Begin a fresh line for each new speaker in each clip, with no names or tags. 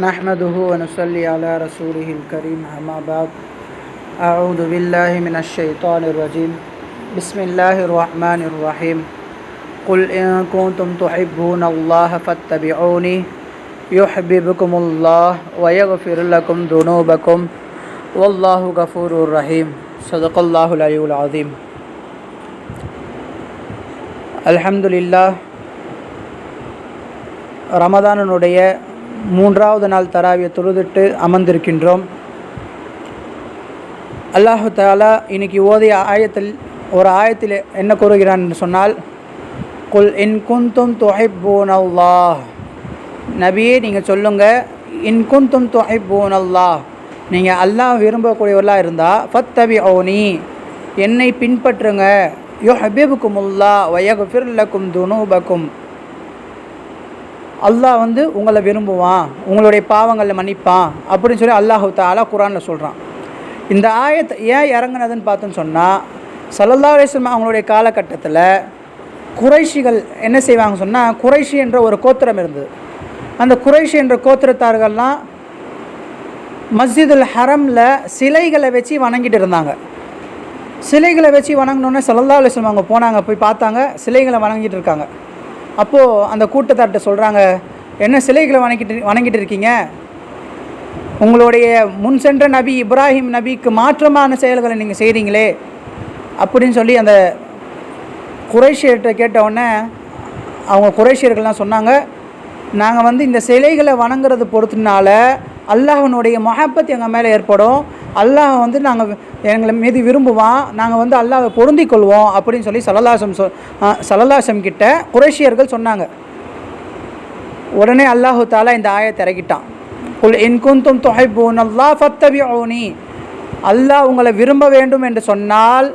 نحمده ونصلي على رسوله الكريم أما بعد أعوذ بالله من الشيطان الرجيم بسم الله الرحمن الرحيم قل إن كنتم تحبون الله فاتبعوني يحببكم الله ويغفر لكم ذنوبكم والله غفور رحيم صدق الله العلي العظيم الحمد لله ரமதானுடைய மூன்றாவது நாள் தராவியை தொழுதுட்டு அமர்ந்திருக்கின்றோம். அல்லாஹு தாலா இன்னைக்கு ஓதிய ஆயத்தில் ஒரு ஆயத்தில் என்ன கூறுகிறான் என்று சொன்னால் குல் இன் குந்தும் தொஹிப்பூன் அல்லாஹ். நபியே நீங்கள் சொல்லுங்கள் இன் குந்தும் தொஹிப்பூன் அல்லாஹ். நீங்கள் அல்லாஹ் விரும்பக்கூடியவர்களாக இருந்தால் ஃபத்தபி ஓனி என்னை பின்பற்றுங்க. யோ ஹபீபுக்கும் உல்லா வயகுஃபிர்லக்கும் துனூபக்கும். அல்லாஹ் வந்து உங்களை விரும்புவான் உங்களுடைய பாவங்களில் மன்னிப்பான் அப்படின்னு சொல்லி அல்லாஹு தாலா குரானில் சொல்கிறான் இந்த ஆயத்தை ஏன் இறங்குனதுன்னு பார்த்தோன்னு சொன்னால் சல்லல்லா அலிஸ்லாம் அவங்களுடைய காலகட்டத்தில் குறைஷிகள் என்ன செய்வாங்க சொன்னால் குறைஷி என்ற ஒரு கோத்திரம் இருந்தது. அந்த குறைஷி என்ற கோத்திரத்தார்கள்லாம் மஸ்ஜிதுல் ஹரமில் சிலைகளை வச்சு வணங்கிட்டு இருந்தாங்க. சிலைகளை வச்சு வணங்கினோன்னே சல்லல்லா அலிஸ்லாம் அவங்க போனாங்க போய் பார்த்தாங்க சிலைகளை வணங்கிட்டு இருக்காங்க. அப்போது அந்த கூட்டத்தார்கிட்ட சொல்கிறாங்க என்ன சிலைகளை வணங்கிட்டு வணங்கிட்டு இருக்கீங்க உங்களுடைய முன் சென்ற நபி இப்ராஹிம் நபிக்கு மாற்றமான செயல்களை நீங்கள் செய்கிறீங்களே அப்படின்னு சொல்லி அந்த குறைஷியர்கிட்ட கேட்ட உடனே அவங்க குறைஷியர்கள்லாம் சொன்னாங்க நாங்கள் வந்து இந்த சிலைகளை வணங்குறது பொறுத்துனால அல்லாஹனுடைய மொஹப்பத் எங்கள் மேலே ஏற்படும். அல்லாஹ் வந்து நாங்கள் எங்களை மீது விரும்புவான். நாங்கள் வந்து அல்லாஹை பொருந்திக் கொள்வோம் அப்படின்னு சொல்லி சலலாசம் சொ சலலாசம் கிட்ட குரேஷியர்கள் சொன்னாங்க. உடனே அல்லாஹு தாலா இந்த ஆயத்தை இறக்கிட்டான். குல் இன்குந்தும் குந்தும் தொஹைபூன் அல்லாஹ் ஃபத்தபி ஓனி அல்லாஹ் உங்களை விரும்ப வேண்டும் என்று சொன்னால்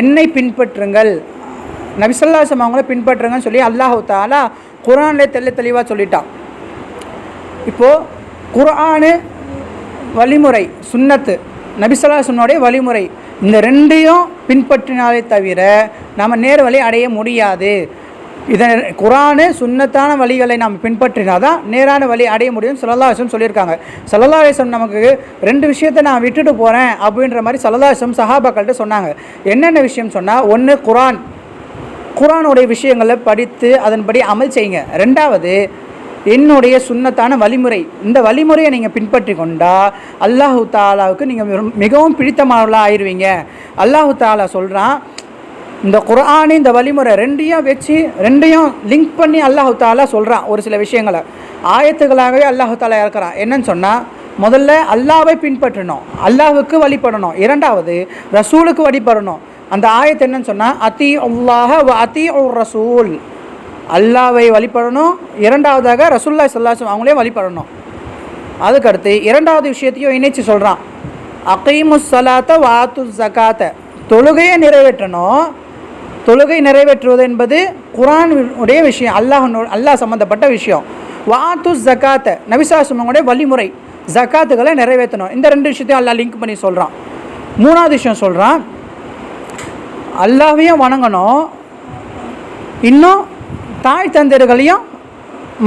என்னை பின்பற்றுங்கள். நபிசல்லாசம் அவங்கள பின்பற்றுங்கன்னு சொல்லி அல்லாஹு தாலா குரான்லே தெல்ல தெளிவாக சொல்லிட்டான். இப்போது குரானு வழிமுறை சுன்னத்து நபிசல்லாசனுடைய வழிமுறை. இந்த ரெண்டையும் பின்பற்றினாலே தவிர நம்ம நேர் வழி அடைய முடியாது. இதை குரானு சுன்னத்தான வழிகளை நாம் பின்பற்றினால் தான் நேரான வழி அடைய முடியும் சல்லல்லாஹம் சொல்லியிருக்காங்க. சல்லல்லாஹம் நமக்கு ரெண்டு விஷயத்தை நான் விட்டுட்டு போகிறேன் அப்படின்ற மாதிரி சல்லல்லாஹம் சஹாபாக்கள்கிட்ட சொன்னாங்க. என்னென்ன விஷயம் சொன்னால் ஒன்று குரான். குரானுடைய விஷயங்களை படித்து அதன்படி அமல் செய்யுங்க. ரெண்டாவது என்னுடைய சுண்ணத்தான வழிமுறை. இந்த வழிமுறையை நீங்கள் பின்பற்றி கொண்டால் அல்லாஹு தாலாவுக்கு நீங்கள் மிகவும் பிடித்தமானவர்களாக ஆயிடுவீங்க அல்லாஹு தாலா சொல்கிறான் இந்த குரானு இந்த வழிமுறை ரெண்டையும் வச்சு ரெண்டையும் லிங்க் பண்ணி அல்லாஹு தாலா சொல்கிறான் ஒரு சில விஷயங்களை. ஆயத்துகளாகவே அல்லாஹு தாலா இறக்குறான். என்னன்னு சொன்னால் முதல்ல அல்லாவை பின்பற்றணும். அல்லாஹுக்கு வழிபடணும். இரண்டாவது ரசூலுக்கு வழிபடணும். அந்த ஆயத்து என்னன்னு சொன்னால் அத்தி அல்லாஹ வ அத்தி உர் ரசூல். அல்லாவை வழிபடணும். இரண்டாவதாக ரசுல்லா சொல்லாசம் அவங்களே வழிபடணும். அதுக்கடுத்து இரண்டாவது விஷயத்தையும் இணைச்சு சொல்கிறான் அகைமு சலாத்த வாத்து ஜக்காத்த தொழுகையை நிறைவேற்றணும். தொழுகை நிறைவேற்றுவது என்பது குரான் உடைய விஷயம் அல்லாஹ் அல்லாஹ் சம்மந்தப்பட்ட விஷயம். வாத்து ஜக்காத்த நபிசாசமங்களுடைய வழிமுறை ஜக்காத்துகளை நிறைவேற்றணும். இந்த ரெண்டு விஷயத்தையும் அல்லாஹ் லிங்க் பண்ணி சொல்கிறான் மூணாவது விஷயம் சொல்கிறான் அல்லாவையும் வணங்கணும். இன்னும் தாய் தந்தர்களையும்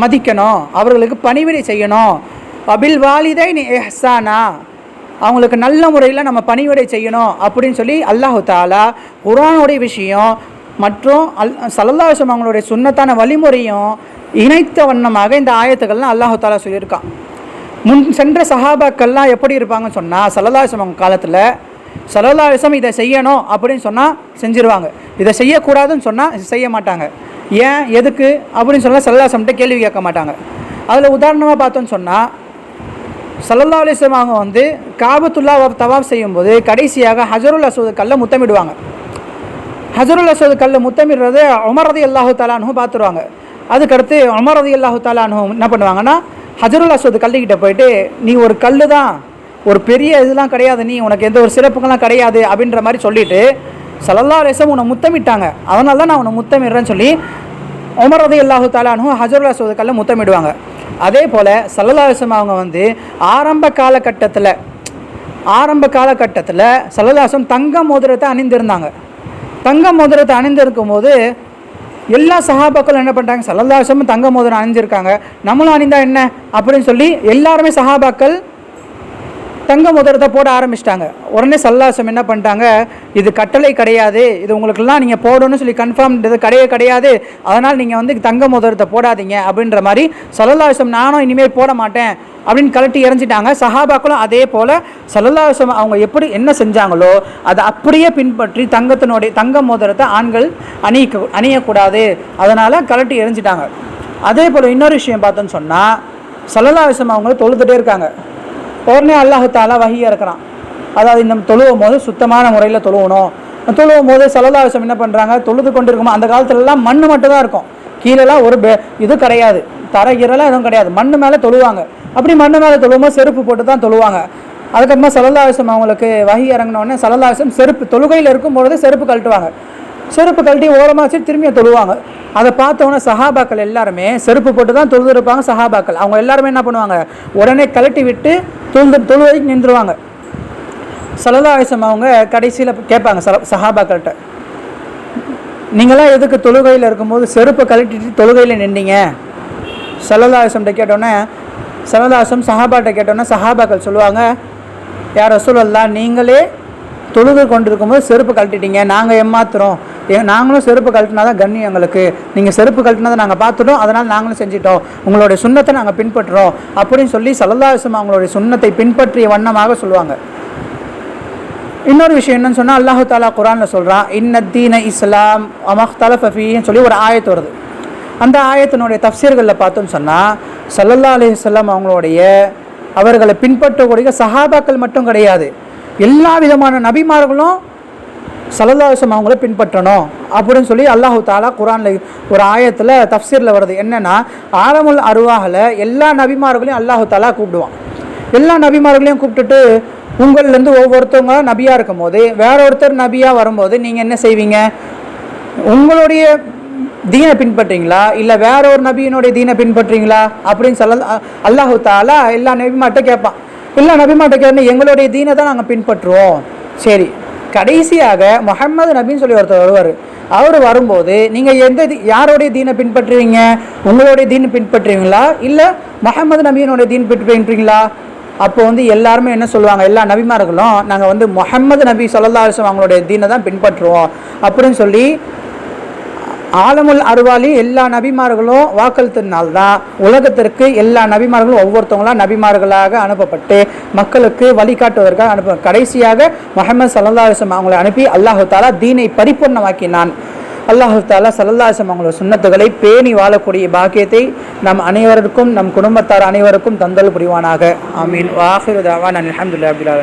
மதிக்கணும். அவர்களுக்கு பணிவிடை செய்யணும். அபில் வாலிதை நீ எஹ்சானா அவங்களுக்கு நல்ல முறையில் நம்ம பணிவிடை செய்யணும் அப்படின்னு சொல்லி அல்லாஹு தாலா குரானுடைய விஷயம் மற்றும் அல் சலல்லாசம் அவங்களுடைய சுண்ணத்தான வழிமுறையும் இணைத்த வண்ணமாக இந்த ஆயத்துக்கள்லாம் அல்லாஹு தாலா சொல்லியிருக்கான். முன் சென்ற சஹாபாக்கள்லாம் எப்படி இருப்பாங்கன்னு சொன்னால் சலல்லாசம் அவங்க காலத்தில் சலல்லாசம் இதை செய்யணும் அப்படின்னு சொன்னால் செஞ்சிருவாங்க. இதை செய்யக்கூடாதுன்னு சொன்னால் செய்ய மாட்டாங்க. ஏன் எதுக்கு அப்படின்னு சொன்னால் சல்லாசம்கிட்ட கேள்வி கேட்க மாட்டாங்க. அதில் உதாரணமாக பார்த்தோன்னு சொன்னால் சல்லல்லா அலிஸ்லாம் அவங்க வந்து காபத்துல்லா தவாப் செய்யும்போது கடைசியாக ஹஜருல் அசோது கல்லை முத்தமிடுவாங்க. ஹசருல் அசோது கல்லை முத்தமிடுறது உமரதி அல்லாஹு தாலானு பார்த்துருவாங்க. அதுக்கடுத்து உமரதி அல்லாஹு தாலானும் என்ன பண்ணுவாங்கன்னா ஹஜருல் அசோது கல்லுக்கிட்ட போயிட்டு நீ ஒரு கல் தான் ஒரு பெரிய இதெல்லாம் கிடையாது நீ உனக்கு எந்த ஒரு சிறப்புகள்லாம் கிடையாது அப்படின்ற மாதிரி சொல்லிவிட்டு சல்லல்லா ரேசம் உன்னை முத்தமிட்டாங்க. அதனால தான் நான் உன்னை முத்தமிடுறேன்னு சொல்லி உமரதி அல்லாஹு தாலானு ஹஜருல் அசோது முத்தமிடுவாங்க. அதே போல் சல்லல்லாசம் அவங்க வந்து ஆரம்ப காலகட்டத்தில் ஆரம்ப காலகட்டத்தில் சல்லல்லாசம் தங்க மோதிரத்தை அணிந்திருந்தாங்க. தங்க மோதிரத்தை அணிந்திருக்கும் போது எல்லா சகாபாக்களும் என்ன பண்ணுறாங்க சல்லல்லாசமும் தங்க மோதிரம் அணிஞ்சிருக்காங்க. நம்மளும் அணிந்தா என்ன? அப்படின்னு சொல்லி எல்லாருமே சகாபாக்கள் தங்க முதரத்தை போட ஆரம்பிச்சிட்டாங்க. உடனே சல்லாசம் என்ன பண்ணிட்டாங்க? இது கட்டளை கிடையாது. இது உங்களுக்கெல்லாம் நீங்கள் போடணும்னு சொல்லி கன்ஃபார்ம் இது கிடையவே கிடையாது. அதனால் நீங்கள் வந்து தங்க முதரத்தை போடாதீங்க அப்படின்ற மாதிரி சல்லல்லாசம் நானும் இனிமேல் போட மாட்டேன் அப்படின்னு கலட்டி எறிஞ்சிட்டாங்க. சஹாபாக்களும் அதே போல் சல்லல்லாசம் அவங்க எப்படி என்ன செஞ்சாங்களோ அதை அப்படியே பின்பற்றி தங்கத்தினுடைய தங்க மோதிரத்தை ஆண்கள் அணிய அணியக்கூடாது. அதனால் கலட்டி எறிஞ்சிட்டாங்க. அதே போல் இன்னொரு விஷயம் பார்த்தோன்னு சொன்னால் சல்லல்லாசம் அவங்க தொழுதுகிட்டே இருக்காங்க. உடனே அல்லாஹு வகையாக இருக்கிறான் அதாவது நம்ம தொழுவும் போது சுத்தமான முறையில் தொழுவணும். தொழுவும் போது சலதாவசம் என்ன பண்ணுறாங்க தொழுது கொண்டுருக்குமோ? அந்த காலத்துலலாம் மண் மட்டும் தான் இருக்கும். கீழெல்லாம் ஒரு பெ இது கிடையாது. தரைகீரெல்லாம் எதுவும் கிடையாது. மண் மேலே தொழுவாங்க. அப்படி மண் மேலே தொழுவோம் செருப்பு போட்டு தான் தொழுவாங்க. அதுக்கப்புறமா சலதாவசம் அவங்களுக்கு வகி இறங்கினோடனே சலதாவசம் செருப்பு தொழுகையில் இருக்கும் பொழுது செருப்பு கழட்டுவாங்க. செருப்பு கழட்டி ஓரமாக வச்சு திரும்பிய தொழுவாங்க. அதை பார்த்தோன்னே சஹாபாக்கள் எல்லாருமே செருப்பு போட்டு தான் தொழுது இருப்பாங்க சஹாபாக்கள். அவங்க எல்லாருமே என்ன பண்ணுவாங்க? உடனே கழட்டி விட்டு தொழுது தொழுவதைக்கு நின்றுருவாங்க. சலதாயசம் அவங்க கடைசியில் கேட்பாங்க சல சஹாபாக்கள்கிட்ட நீங்களாம் எதுக்கு தொழுகையில் இருக்கும்போது செருப்பை கழட்டிட்டு தொழுகையில் நின்றீங்க? சலதாயசம்கிட்ட கேட்டோன்னே சலதாசம் சஹாபாட்ட கேட்டோன்னே சஹாபாக்கள் சொல்லுவாங்க யார் ரசூலல்லா நீங்களே தொழுது கொண்டிருக்கும்போது செருப்பு கழட்டிட்டீங்க நாங்கள் ஏமாத்துறோம். நாங்களும் செருப்பு கழட்டினா தான் கண்ணி எங்களுக்கு. நீங்கள் செருப்பு கழட்டினதை நாங்கள் பார்த்துட்டோம் அதனால் நாங்களும் செஞ்சிட்டோம். உங்களுடைய சுண்ணத்தை நாங்கள் பின்பற்றுறோம் அப்படின்னு சொல்லி சல்லல்லாஹம் அவங்களுடைய சுண்ணத்தை பின்பற்றிய வண்ணமாக சொல்லுவாங்க. இன்னொரு விஷயம் என்னன்னு சொன்னால் அல்லாஹு தாலா குரானில் சொல்கிறான் இன்னத்தீன இஸ்லாம் அமஹ்தல ஃபஃபின்னு சொல்லி ஒரு ஆயத்து வருது. அந்த ஆயத்தினுடைய தஃசீர்களில் பார்த்தோம்னு சொன்னால் சல்லல்லா அலிஸ்லாம் அவங்களுடைய அவர்களை பின்பற்றக்கூடிய சஹாபாக்கள் மட்டும் கிடையாது. எல்லா விதமான நபிமார்களும் சலதாசம் அவங்கள பின்பற்றணும் அப்படின்னு சொல்லி அல்லாஹு தாலா குரானில் ஒரு ஆயத்தில் தஃசீரில் வருது. என்னென்னா ஆலமுல் அருவாகில் எல்லா நபிமார்களையும் அல்லாஹு தாலா கூப்பிடுவான். எல்லா நபிமார்களையும் கூப்பிட்டுட்டு உங்கள்லேருந்து ஒவ்வொருத்தவங்க நபியாக இருக்கும் போது வேற ஒருத்தர் நபியாக வரும்போது நீங்கள் என்ன செய்வீங்க? உங்களுடைய தீனை பின்பற்றீங்களா இல்லை வேற ஒரு நபியினுடைய தீனை பின்பற்றீங்களா அப்படின்னு சொல்ல அல்லாஹு தாலா எல்லா நபிமாட்ட கேட்பான். எல்லா நபிமாட்ட கேட்டு எங்களுடைய தீனை தான் நாங்கள் பின்பற்றுவோம். சரி கடைசியாக முகமது நபின்னு சொல்லி ஒருத்தர் வருவார். அவர் வரும்போது நீங்கள் எந்த தி- யாருடைய தீனை பின்பற்றுவீங்க உங்களுடைய தீன் பின்பற்றுவீங்களா இல்லை முகமது நபியினுடைய தீன் பின்பற்றுவீங்களா அப்போ வந்து எல்லாருமே என்ன சொல்லுவாங்க? எல்லா நபிமார்களும் நாங்கள் வந்து முகமது நபி சொல்லல்லா அவங்களுடைய தீனை தான் பின்பற்றுவோம் அப்படின்னு சொல்லி ஆலமுல் அருவாலி எல்லா நபிமார்களும் வாக்களித்ததுனால தான் உலகத்திற்கு எல்லா நபிமார்களும் ஒவ்வொருத்தவங்களாம் நபிமார்களாக அனுப்பப்பட்டு மக்களுக்கு வழிகாட்டுவதற்காக அனுப்ப கடைசியாக முகமது சல்லா அலிஸ்லாம் அவங்களை அனுப்பி அல்லாஹு தாலா தீனை பரிபூர்ணமாக்கினான். அல்லாஹு தாலா சல்லாஹம் அவங்களோட சுண்ணத்துகளை பேணி வாழக்கூடிய பாக்கியத்தை நம் அனைவருக்கும் நம் குடும்பத்தார் அனைவருக்கும் தந்தல் புரிவானாக. ஆமீன். வாஹிர் தாவான் அலமதுல்லா ரபில்